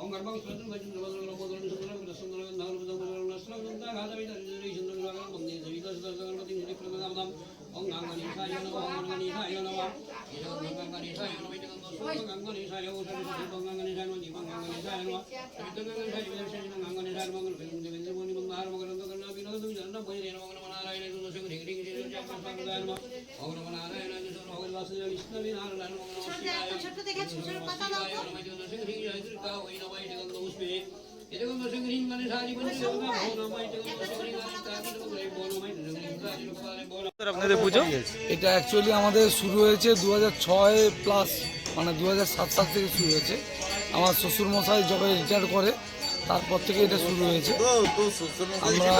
ॐ गङ्गणेशाय नमः ॐ गङ्गणेशाय नमः ॐ गङ्गणेशाय नमः আপনাদের পুজো? এটা অ্যাকচুয়ালি আমাদের শুরু হয়েছে দু হাজার ছয় প্লাস মানে দু সাল থেকে শুরু হয়েছে। আমার শ্বশুর মশাই যবে রিটায়ার করে, তারপর থেকে এটা শুরু হয়েছে। আমরা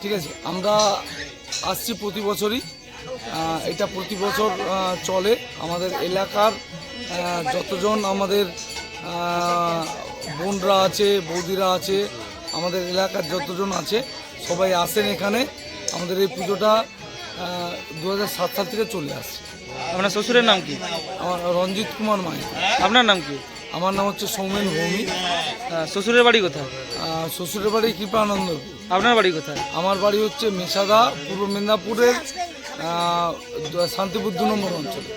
ঠিক আছে, আমরা আসছি প্রতি বছরই। এটা প্রতি বছর চলে। আমাদের এলাকার যতজন আমাদের বোনরা আছে, বৌদিরা আছে, আমাদের এলাকার যতজন আছে, সবাই আসেন এখানে। আমাদের এই পুজোটা দু সাত সাল থেকে চলে আসছে। আপনার শ্বশুরের নাম কি? আমার রঞ্জিত কুমার মাই আপনার নাম কি? আমার নাম হচ্ছে সৌমেন ভৌমি। শ্বশুরের বাড়ি কোথায়? শ্বশুরের বাড়ি কৃপানন্দ। আপনার বাড়ি কোথায়? আমার বাড়ি হচ্ছে মেসাদা পূর্ব মেদিনীপুরের শান্তিপুর দু নম্বর অঞ্চলে।